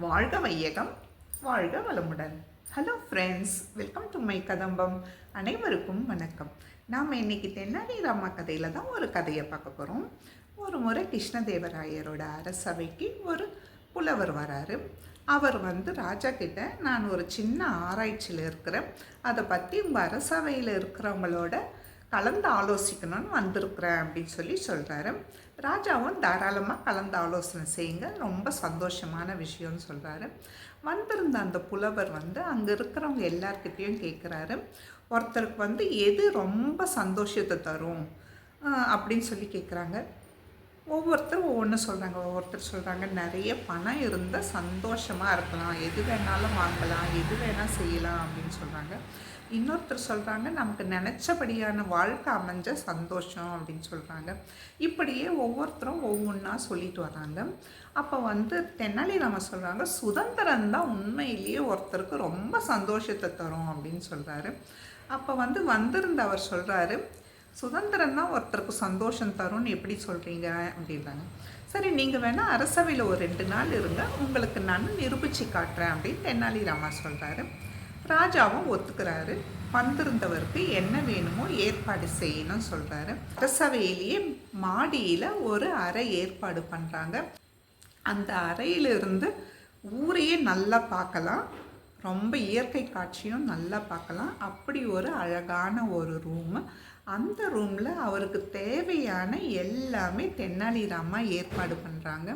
வாழ்க வையகம் வாழ்க வளமுடன். Hello friends welcome to my Kadambam அனைவருக்கும் வணக்கம். நாம் இன்னைக்கு தென்னாலிராமா கதையில் தான் ஒரு கதையை பார்க்க போகிறோம் ஒரு முறை கிருஷ்ணதேவராயரோட அரசவைக்கு ஒரு புலவர் வராரு. அவர் வந்து ராஜா கிட்ட நான் ஒரு சின்ன ஆராய்ச்சியில் இருக்கிறேன். அதை பற்றி உங்கள் அரசவையில் இருக்கிறவங்களோட கலந்து ஆலோசிக்கணும்னு வந்திருக்கிறேன் அப்படின்னு சொல்லி சொல்கிறாரு ராஜாவும் தாராளமாக கலந்து ஆலோசனை செய்யுங்க. ரொம்ப சந்தோஷமான விஷயம்னு சொல்கிறாரு வந்திருந்த அந்த புலவர் வந்து அங்கே இருக்கிறவங்க எல்லார்கிட்டேயும் கேட்குறாரு ஒருத்தருக்கு வந்து எது ரொம்ப சந்தோஷத்தை தரும் அப்படின்னு சொல்லி கேட்குறாங்க ஒவ்வொருத்தரும் ஒவ்வொன்று சொல்கிறாங்க ஒவ்வொருத்தர் சொல்கிறாங்க நிறைய பணம் இருந்தால் சந்தோஷமாக இருக்கலாம். எது வேணாலும் வாங்கலாம் எது வேணால் செய்யலாம் அப்படின்னு சொல்கிறாங்க இன்னொருத்தர் சொல்கிறாங்க நமக்கு நினச்சபடியான வாழ்க்கை அமைஞ்ச சந்தோஷம் அப்படின்னு சொல்கிறாங்க இப்படியே ஒவ்வொருத்தரும் ஒவ்வொன்றா சொல்லிட்டு வராங்க. அப்போ வந்து தென்னாலிராம சொல்கிறாங்க சுதந்திரம் தான் உண்மையிலேயே ஒருத்தருக்கு ரொம்ப சந்தோஷத்தை தரும் அப்படின்னு சொல்கிறாரு அப்போ வந்து வந்திருந்த அவர் சொல்கிறாரு சுதந்திரம் தான் ஒருத்தருக்கு சந்தோஷம் தரும்னு எப்படி சொல்கிறீங்க அப்படின்றாங்க. சரி நீங்கள் வேணால் அரசவையில் ஒரு ரெண்டு நாள் இருங்க உங்களுக்கு நான் நிரூபித்து காட்டுறேன் அப்படின்னு தென்னாலிராமா சொல்கிறாரு ராஜாவும் ஒத்துக்கிறாரு. வந்திருந்தவருக்கு என்ன வேணுமோ ஏற்பாடு செய்யணும்னு சொல்கிறாரு அரசவையிலேயே மாடியில் ஒரு அறை ஏற்பாடு பண்ணுறாங்க அந்த அறையிலிருந்து ஊரையே நல்லா பார்க்கலாம். ரொம்ப இயற்கை காட்சியும் நல்லா பார்க்கலாம். அப்படி ஒரு அழகான ஒரு ரூமு அந்த ரூமில் அவருக்கு தேவையான எல்லாமே தென்னாலிராமா ஏற்பாடு பண்ணுறாங்க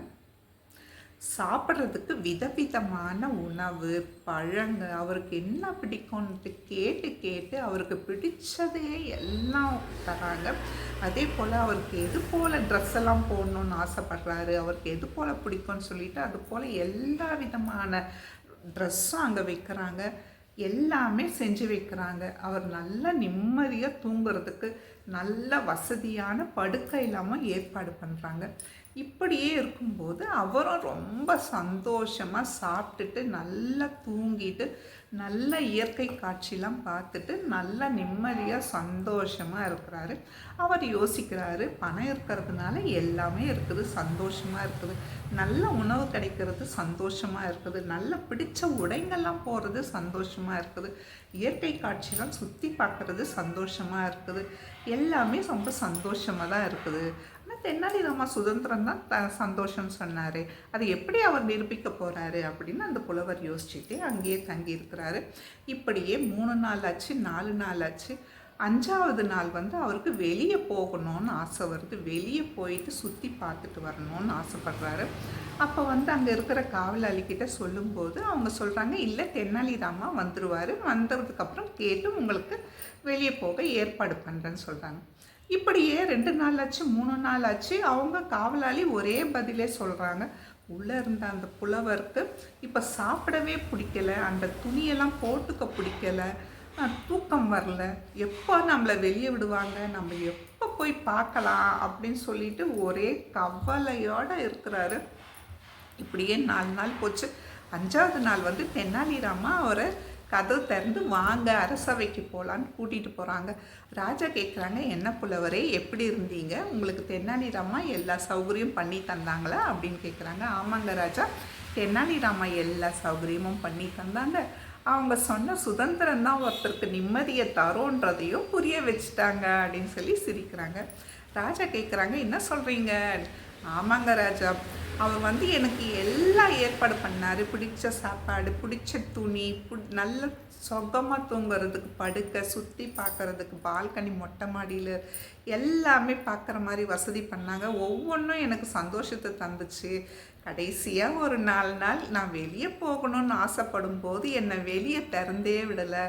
சாப்பிட்றதுக்கு விதவிதமான உணவு பழங்க அவருக்கு என்ன பிடிக்கும்னு கேட்டு கேட்டு அவருக்கு பிடிச்சதே எல்லாம் தராங்க. அதே போல் அவருக்கு எது போல் ட்ரெஸ் எல்லாம் போடணும்னு ஆசைப்படுறாரு அவருக்கு எது போல் பிடிக்கும்னு சொல்லிட்டு அது போல் எல்லா விதமான ட்ரெஸ்ஸும் அங்கே வைக்கிறாங்க. எல்லாமே செஞ்சு வைக்கிறாங்க. அவர் நல்ல நிம்மதியாக தூங்குறதுக்கு நல்ல வசதியான படுக்கை இல்லாமல் ஏற்பாடு பண்ணுறாங்க இப்படியே இருக்கும்போது அவரும் ரொம்ப சந்தோஷமாக சாப்பிட்டுட்டு நல்லா தூங்கிட்டு நல்ல இயற்கை காட்சிலாம் பார்த்துட்டு நல்ல நிம்மதியாக சந்தோஷமாக இருக்கிறாரு. அவர் யோசிக்கிறாரு பணம் இருக்கிறதுனால எல்லாமே இருக்குது சந்தோஷமாக இருக்குது. நல்ல உணவு கிடைக்கிறது சந்தோஷமாக இருக்குது. நல்ல பிடிச்ச உடைங்கள்லாம் போகிறது சந்தோஷமாக இருக்குது. இயற்கை காட்சிலாம் சுற்றி பார்க்குறது சந்தோஷமாக இருக்குது. எல்லாமே ரொம்ப சந்தோஷமாக தான் இருக்குது. ஆனால் தென்னாலிராமா சுதந்திரம் தான் த சந்தோஷம்னு சொன்னார். அது எப்படி அவர் நிரூபிக்க போகிறாரு அப்படின்னு அந்த புலவர் யோசிச்சுட்டு அங்கேயே தங்கியிருக்கிறாரு. இப்படியே மூணு நாள் ஆச்சு நாலு நாள் ஆச்சு. அஞ்சாவது நாள் வந்து அவருக்கு வெளியே போகணும்னு ஆசை வருது. வெளியே போயிட்டு சுற்றி பார்த்துட்டு வரணும்னு ஆசைப்படுறாரு. அப்போ வந்து அங்கே இருக்கிற காவலாளிக்கிட்ட சொல்லும்போது அவங்க சொல்கிறாங்க இல்லை தென்னாலிராமா வந்துடுவார் வந்ததுக்கப்புறம் கேட்டு உங்களுக்கு வெளியே போக ஏற்பாடு பண்ணுறேன்னு சொல்கிறாங்க இப்படியே ரெண்டு நாள் ஆச்சு மூணு நாள் ஆச்சு. அவங்க காவலாளி ஒரே பதிலே சொல்கிறாங்க உள்ளே இருந்த அந்த புலவருக்கு இப்போ சாப்பிடவே பிடிக்கல அந்த துணியெல்லாம் போட்டுக்க பிடிக்கல தூக்கம் வரல. எப்போ நம்மளை வெளியே விடுவாங்க? நம்ம எப்போ போய் பார்க்கலாம்? அப்படின்னு சொல்லிட்டு ஒரே கவலையோடு இருக்கிறாரு. இப்படியே நாலு நாள் போச்சு. அஞ்சாவது நாள் வந்து தென்னாலிராமா அவரை கதவு திறந்து வாங்க அரசவைக்கு போகலான்னு கூட்டிகிட்டு போகிறாங்க ராஜா கேட்குறாங்க என்ன புலவரே எப்படி இருந்தீங்க? உங்களுக்கு தென்னாலிராமா எல்லா சௌகரியம் பண்ணி தந்தாங்களா? அப்படின்னு கேட்குறாங்க ஆமாங்க ராஜா தென்னாலிராமா எல்லா சௌகரியமும் பண்ணி தந்தாங்க. அவங்க சொன்ன சுதந்திரம் தான் ஒருத்தருக்கு நிம்மதியை தரோன்றதையும் புரிய வச்சுட்டாங்க அப்படின்னு சொல்லி சிரிக்கிறாங்க. ராஜா கேட்குறாங்க என்ன சொல்கிறீங்க ஆமாங்க ராஜா அவர் வந்து எனக்கு எல்லாம் ஏற்பாடு பண்ணார். பிடிச்ச சாப்பாடு பிடிச்ச துணி நல்ல சொகமாக தூங்குறதுக்கு படுக்க சுற்றி பார்க்குறதுக்கு பால்கனி மொட்டை மாடியில் எல்லாமே பார்க்குற மாதிரி வசதி பண்ணாங்க. ஒவ்வொன்றும் எனக்கு சந்தோஷத்தை தந்துச்சு. கடைசியாக ஒரு நாலு நாள் நான் வெளியே போகணும்னு ஆசைப்படும் போது என்னை வெளியே திறந்தே விடலை.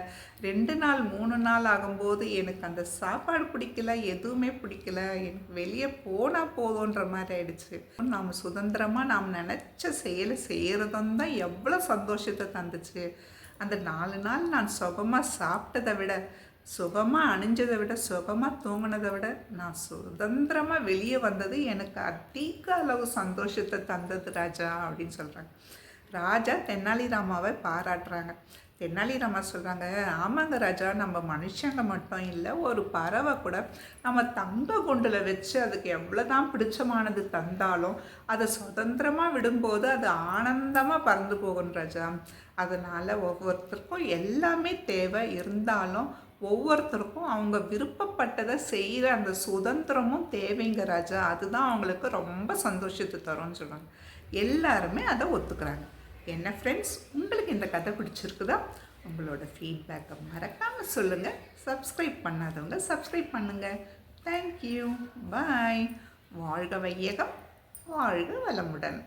ரெண்டு நாள் மூணு நாள் ஆகும்போது எனக்கு அந்த சாப்பாடு பிடிக்கல எதுவுமே பிடிக்கல. எனக்கு வெளியே போனால் போதுன்ற மாதிரி ஆயிடுச்சு. நாம் சுதந்திரமாக நாம் நினச்ச செயலை செய்கிறதும் தான் எவ்வளோ சந்தோஷத்தை தந்துச்சு. அந்த நாலு நாள் நான் சுகமாக சாப்பிட்டதை விட சுகமாக அணிஞ்சதை விட சுகமாக தூங்கினதை விட நான் சுதந்திரமாக வெளியே வந்தது எனக்கு அதிக அளவு சந்தோஷத்தை தந்தது ராஜா அப்படின்னு சொல்கிறாங்க ராஜா தெனாலிராமாவை பாராட்டுறாங்க. தெனாலிராமா சொல்கிறாங்க ஆமாங்க ராஜா நம்ம மனுஷங்க மட்டும் இல்லை ஒரு பறவை கூட நம்ம தங்க குண்டில் வச்சு அதுக்கு எவ்வளோதான் பிடிச்சமானது தந்தாலும் அதை சுதந்திரமாக விடும்போது அது ஆனந்தமாக பறந்து போகும் ராஜா. அதனால் ஒவ்வொருத்தருக்கும் எல்லாமே தேவை இருந்தாலும் ஒவ்வொருத்தருக்கும் அவங்க விருப்பப்பட்டதை செய்கிற அந்த சுதந்திரமும் தேவைங்க ராஜா. அதுதான் அவங்களுக்கு ரொம்ப சந்தோஷத்தை தரும்னு சொல்கிறாங்க எல்லாருமே அதை ஒத்துக்கிறாங்க. என்ன ஃப்ரெண்ட்ஸ் உங்களுக்கு இந்த கதை பிடிச்சிருக்குதா? உங்களோட ஃபீட்பேக்கை மறக்காமல் சொல்லுங்கள் சப்ஸ்கிரைப் பண்ணாதவங்க சப்ஸ்கிரைப் பண்ணுங்கள் தேங்க்யூ பாய் வாழ்க வையகம். வாழ்க வளமுடன்.